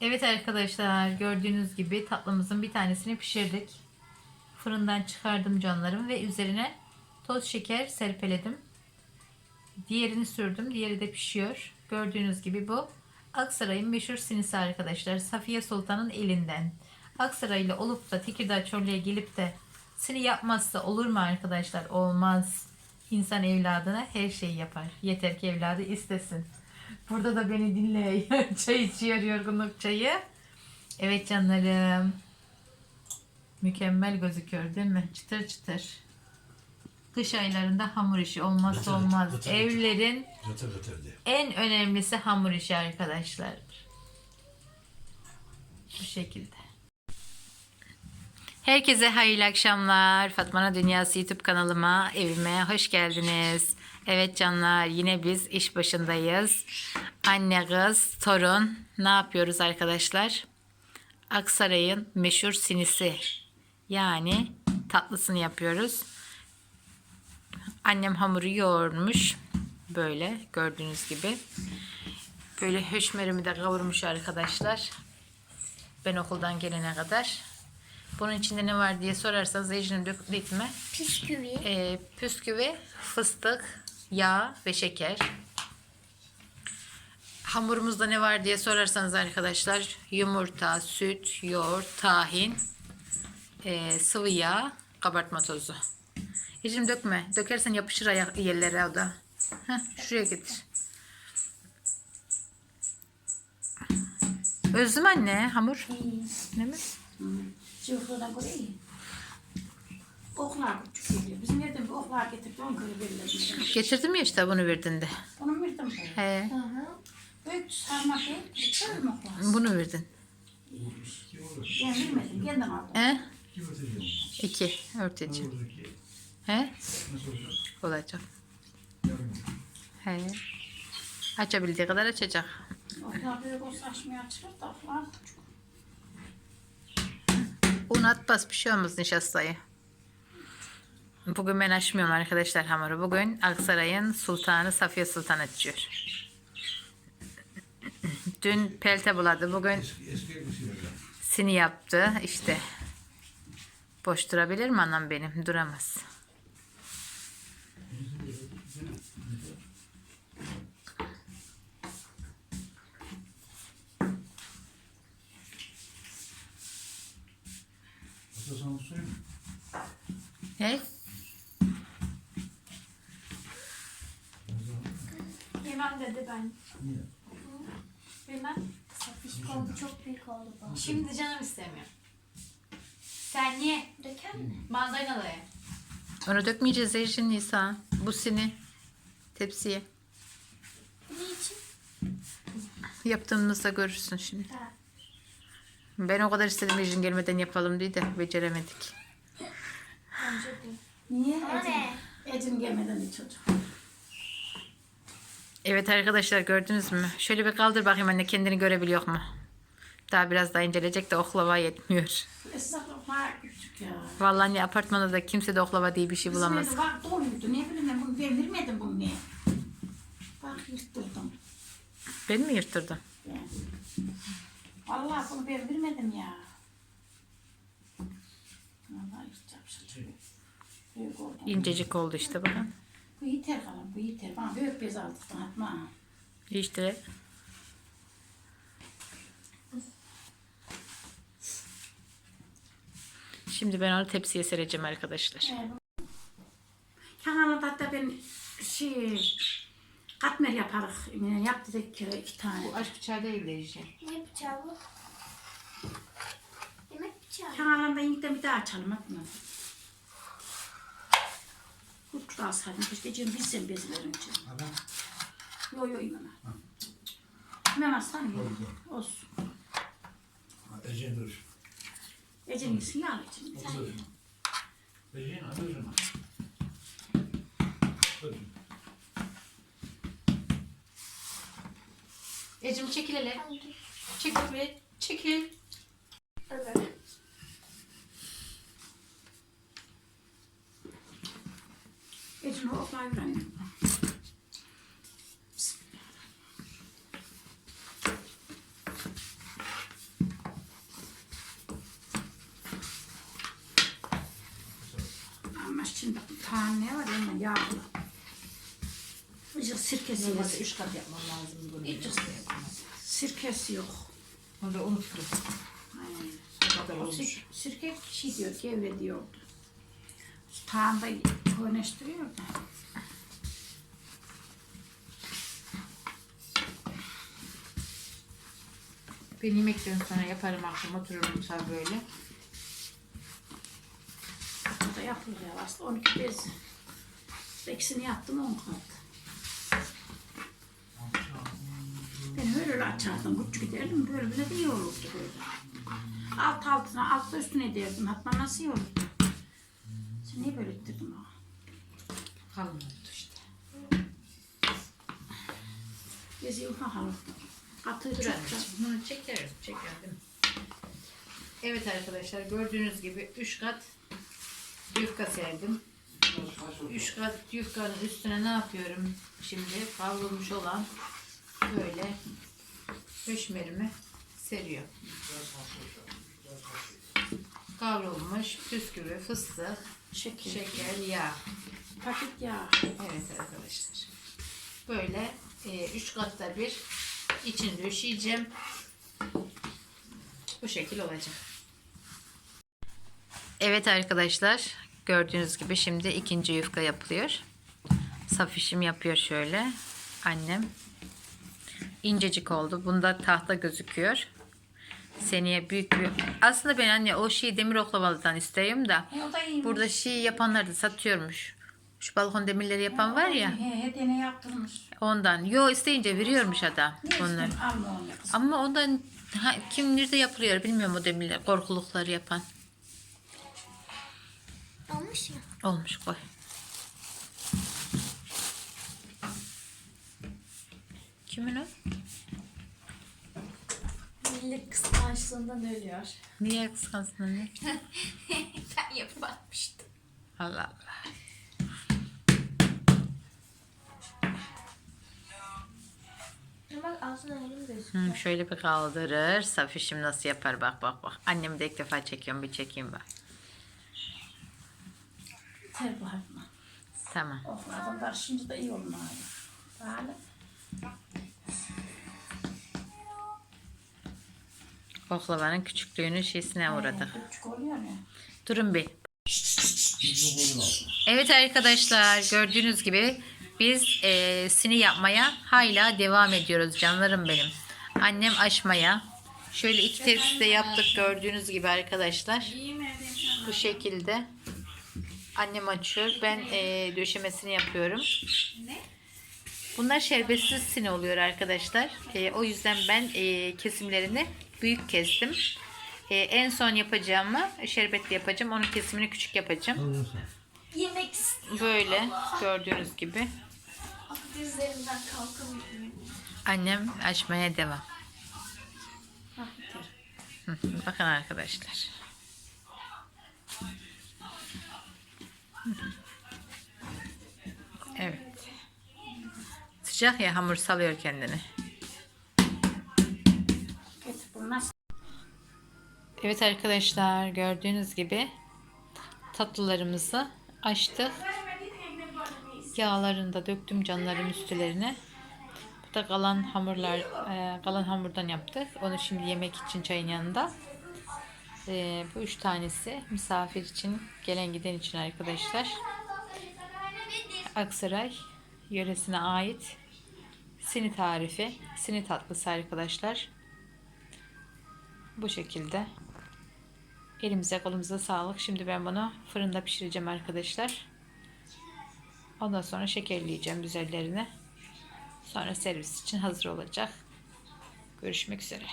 Evet arkadaşlar gördüğünüz gibi tatlımızın bir tanesini pişirdik. Fırından çıkardım canlarım ve üzerine toz şeker serpeledim. Diğerini sürdüm. Diğeri de pişiyor. Gördüğünüz gibi bu Aksaray'ın meşhur sinisi arkadaşlar. Safiye Sultan'ın elinden. Aksaraylı olup da Tekirdağ Çorlu'ya gelip de sini yapmazsa olur mu arkadaşlar? Olmaz. İnsan evladına her şeyi yapar. Yeter ki evladı istesin. Burada da beni dinle. Çay içiyor yorgunluk çayı. Evet canlarım. Mükemmel gözüküyor değil mi? Çıtır çıtır. Kış aylarında hamur işi olmazsa Gıtır, olmaz. gıtır, Evlerin gıtır diye. en önemlisi hamur işi arkadaşlar. Bu şekilde. Herkese hayırlı akşamlar. Fatma'nın Dünyası YouTube kanalıma, evime hoş geldiniz. Evet canlar yine biz iş başındayız. Anne kız, torun ne yapıyoruz arkadaşlar? Aksaray'ın meşhur sinisi yani tatlısını yapıyoruz. Annem hamuru yoğurmuş. Böyle gördüğünüz gibi. Böyle höşmerimi de kavurmuş arkadaşlar. Ben okuldan gelene kadar. Bunun içinde ne var diye sorarsanız Ecrin dökme. Bisküvi. E, püsküvi, fıstık, yağ ve şeker. Hamurumuzda ne var diye sorarsanız arkadaşlar yumurta, süt, yoğurt, tahin, e, sıvı yağ, kabartma tozu. Ecrin dökme. Dökersen yapışır ayak yerlere o da. Heh, şuraya getir. Özlem anne hamur. Ne mi? Çocuklara göre iyi. Oklar küçük geliyor. Bizim evden bir oklar getirdi. Onu böyle verirler. Getirdim ya işte bunu verdin de. Onu verdim. He, Büyük sarma değil. Mü oklar? bunu verdin. Ben vermedim. Kendim aldım. He? İki örteci. Buradaki He? nasıl olacak? He. Açabildiği kadar açacak. Oklar büyük olsa açmaya açılır da oklar küçük. Un at bas bir şey olmaz nişastayı. Bugün ben açmıyorum arkadaşlar hamuru. Bugün Aksaray'ın sultanı Safiye Sultan açıyor. Dün pelte buladı. Bugün hocam. sini yaptı. İşte. Boş durabilir mi anam benim? Duramaz. Hatta sana söyleyeyim mi? He? Yemem dedi ben. Niye? Bilmem. Oldu çok büyük oldu bu. Şimdi canım istemiyor. Sen niye? Döker mi? Mandalina da ye. Onu dökmeyeceğiz Ejin Nisa. Bu sini tepsiye. Ne için? Yaptığımızda görürsün şimdi. Ha. Ben o kadar istedim Ejin gelmeden yapalım diye de beceremedik. Bence de. Niye? O ne? Ecim, ecim gelmeden bir çocuk. Evet arkadaşlar gördünüz mü? Şöyle bir kaldır bakayım anne kendini görebiliyor mu? Daha biraz daha inceleyecek de oklava yetmiyor. Esnaf küçük ya. Vallahi anne apartmanda da kimse de oklava diye bir şey bulamaz. Evde var doluydu. Ne bileyim ben bunu ben vermedim bunu? Bak yırttırdım. Ben mi yırttırdım? Ben. Vallahi bunu ben vermedim ya. Vallahi yırtacağım şimdi. İncecik oldu işte bakın. Bu yeter kalan, bu yeter. Bana büyük bez aldık Fatma. İşte Şimdi ben onu tepsiye sereceğim arkadaşlar. Kanalda hatta ben şey katmer yaparız. Yani yap dedik ki iki tane. aşk bıçağı değil de Ejin. Ne bıçağı bu? Yemek bıçağı. Kanalda ilkten bir daha açalım atma. Kurt da alsaydım. İşte canım bilsem bezlerim için. Adam Yo yo imana. İmam aslanım ya. Olsun. Ece'nin dur. İçin. Otur dur. Ece'nin adı dur. Dur. Ecim çekil hele. Çekil be. Çekil. Evet. Bismillahirrahmanirrahim. Ama şimdi tane var ama yağlı. Azıcık sirkesi yok. Normalde üç kat yapmam lazım bunu. Hiç sirkesi yok. Onu da unuttum. Aynen. O kadar olmuş. Sirke şey diyor, gevre diyordu. Tağında oynaştırıyor da. Ben yemekten sonra yaparım akşam otururum mutfağa böyle. O da yapılıyor aslında 12 bez. İkisini yaptım 10 kat. Ben öyle açardım, küçük giderdim, böyle bile de iyi olurdu böyle. Alt altına, altta üstüne derdim. Hatta nasıl iyi olurdu? Sen niye böyle ettirdin o? Kalın oldu işte. Gezi ufak alırdı. Katı çok bunu çekeriz. Çekerdim. Evet arkadaşlar gördüğünüz gibi 3 kat yufka serdim. 3 kat yufkanın üstüne ne yapıyorum? Şimdi kavrulmuş olan böyle höşmerimi seriyor. Kavrulmuş bisküvi, fıstık, şeker. şeker, yağ. Paket yağ. Evet arkadaşlar. Böyle 3 katta bir içini döşeyeceğim. Bu şekil olacak. Evet arkadaşlar. Gördüğünüz gibi şimdi ikinci yufka yapılıyor. Safişim yapıyor şöyle. Annem. İncecik oldu. Bunda tahta gözüküyor. Seneye büyük bir... Aslında ben anne o şeyi demir oklavalıdan da iyiymiş. Burada şey yapanlar da satıyormuş. Şu balkon demirleri yapan var ya. He, hediyene yaptırmış. Ondan. Yo isteyince veriyormuş adam Ne onları. istedim alma onu kızım. Ama ondan ha, kim nerede yapılıyor bilmiyorum o demirler. Korkulukları yapan. Olmuş ya. Olmuş koy. Kimin o? Millet kıskançlığından ölüyor. Niye kıskansın anne? ben yapamamıştım. Allah Allah. Bak altına elim gözüküyor. Hı, şöyle bir kaldırır. Safişim nasıl yapar bak bak bak. Annemi de ilk defa çekiyorum bir çekeyim bak. Ter. Tamam. Oh adam karışınca da iyi olmuyor. Böyle. Oklavanın küçüklüğünün şeysine uğradık. He, Küçük oluyor ya. Durun bir. Evet arkadaşlar gördüğünüz gibi biz e, sini yapmaya hala devam ediyoruz canlarım benim. Annem açmaya. Şöyle iki tepsi de yaptık gördüğünüz gibi arkadaşlar. Bu şekilde. Annem açıyor. Ben e, döşemesini yapıyorum. Bunlar şerbetsiz sini oluyor arkadaşlar. E, o yüzden ben e, kesimlerini büyük kestim. E, en son yapacağımı şerbetli yapacağım. Onun kesimini küçük yapacağım. Yemek istiyorum. Böyle gördüğünüz gibi. Kalkamıyorum. Annem açmaya devam. Hah Bakın arkadaşlar. Evet. Sıcak ya hamur salıyor kendini. Evet arkadaşlar gördüğünüz gibi tatlılarımızı açtık. Yağlarını da döktüm canların üstlerine. Bu da kalan hamurlar, e, kalan hamurdan yaptık. Onu şimdi yemek için çayın yanında. E, bu üç tanesi misafir için, gelen giden için arkadaşlar. Aksaray yöresine ait sini tarifi, sini tatlısı arkadaşlar. Bu şekilde. Elimize kolumuza sağlık. Şimdi ben bunu fırında pişireceğim arkadaşlar. Ondan sonra şekerleyeceğim üzerlerine. Sonra servis için hazır olacak. Görüşmek üzere.